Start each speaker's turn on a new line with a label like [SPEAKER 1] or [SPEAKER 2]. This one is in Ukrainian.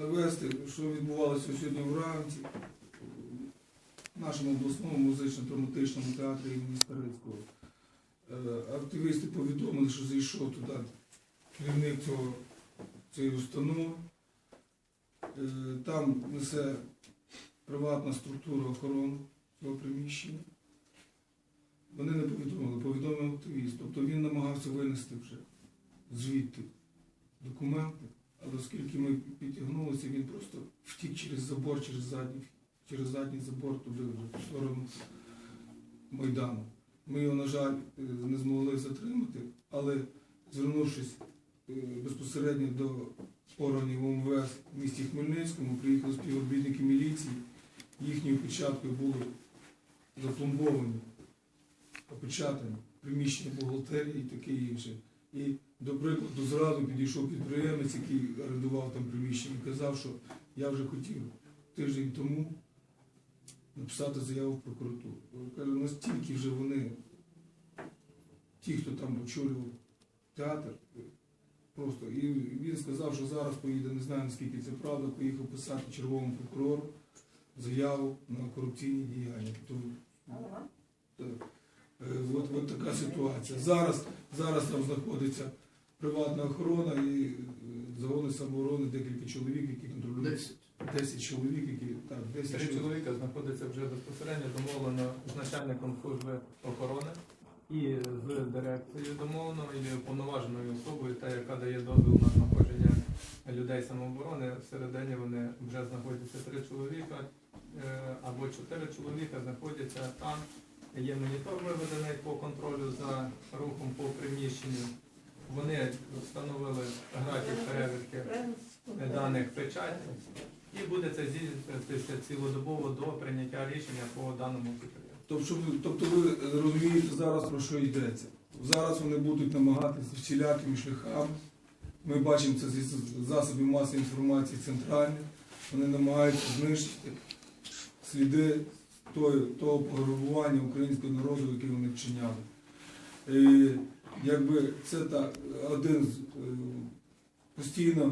[SPEAKER 1] навести, що відбувалося сьогодні вранці в нашому обласному музично-драматичному театрі імені Старицького. Е, Активісти повідомили, що зайшов туди керівник цього, цієї установи. Е, Там несе приватна структура охорони цього приміщення. Вони не повідомили, повідомив активіст. Тобто він намагався винести вже звідти документи, але оскільки ми підтягнулися, він просто втік через забор, через задній, через задній забор туди в сторону Майдану. Ми його, на жаль, е, не змогли затримати, але звернувшись е, безпосередньо до органів ОМВС в місті Хмельницькому, приїхали співробітники міліції, їхньою печаткою були запломбовані, опечатані приміщення бухгалтерії і таке інше. І, до прикладу, зразу підійшов підприємець, який орендував там приміщення, і казав, що я вже хотів тиждень тому написати заяву в прокуратуру. Кажу, настільки вже вони, ті, хто там очолював театр, просто. І він сказав, що зараз поїде, не знаю наскільки це правда, поїхав писати черговому прокурору заяву на корупційні діяння. Тобто, так. Е, От, от така ситуація. Зараз, зараз там знаходиться приватна охорона і е, загони самооборони декілька чоловік, які контролюють 10 чоловік, які так, 10
[SPEAKER 2] Три
[SPEAKER 1] чоловік.
[SPEAKER 2] чоловіка знаходяться вже безпосередньо домовлено з начальником служби охорони і з дирекцією домовлено і уповноваженою особою, та яка дає дозвіл на знаходження людей самооборони. Всередині вони вже знаходяться три чоловіка е, або чотири чоловіка знаходяться там. Є монітор виведений по контролю за рухом по приміщенню. Вони встановили графік перевірки даних печатів і буде це здійснюватися цілодобово до прийняття рішення по даному підприємству.
[SPEAKER 1] Тобто, ви- тобто ви розумієте зараз про що йдеться. Зараз вони будуть намагатися всілякими шляхами. Ми бачимо це зі засобів масової інформації центральних. Вони намагаються знищити сліди того, пограбування українського народу, яке вони вчиняли. І, якби це так, один з е, постійно